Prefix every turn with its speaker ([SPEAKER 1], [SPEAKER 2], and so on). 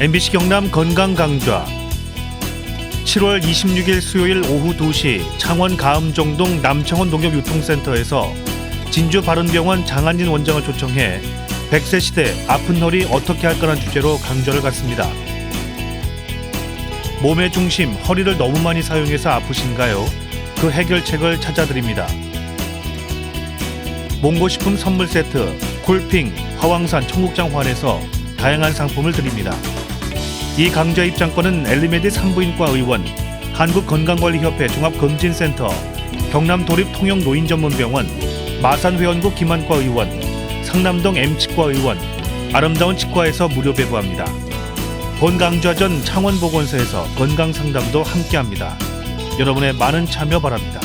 [SPEAKER 1] MBC 경남 건강 강좌 7월 26일 수요일 오후 2시 창원 가음정동 남청원 농협유통센터에서 진주 바른병원 장한진 원장을 초청해 100세 시대 아픈 허리 어떻게 할까라는 주제로 강좌를 갖습니다. 몸의 중심, 허리를 너무 많이 사용해서 아프신가요? 그 해결책을 찾아드립니다. 몽고식품 선물 세트, 콜핑, 화왕산 청국장 환에서 다양한 상품을 드립니다. 이 강좌 입장권은 엘리메디 산부인과 의원, 한국건강관리협회 종합검진센터, 경남 도립통영노인전문병원, 마산회원구 김한과 의원, 상남동 M치과 의원, 아름다운 치과에서 무료 배부합니다. 본 강좌 전 창원보건소에서 건강상담도 함께합니다. 여러분의 많은 참여 바랍니다.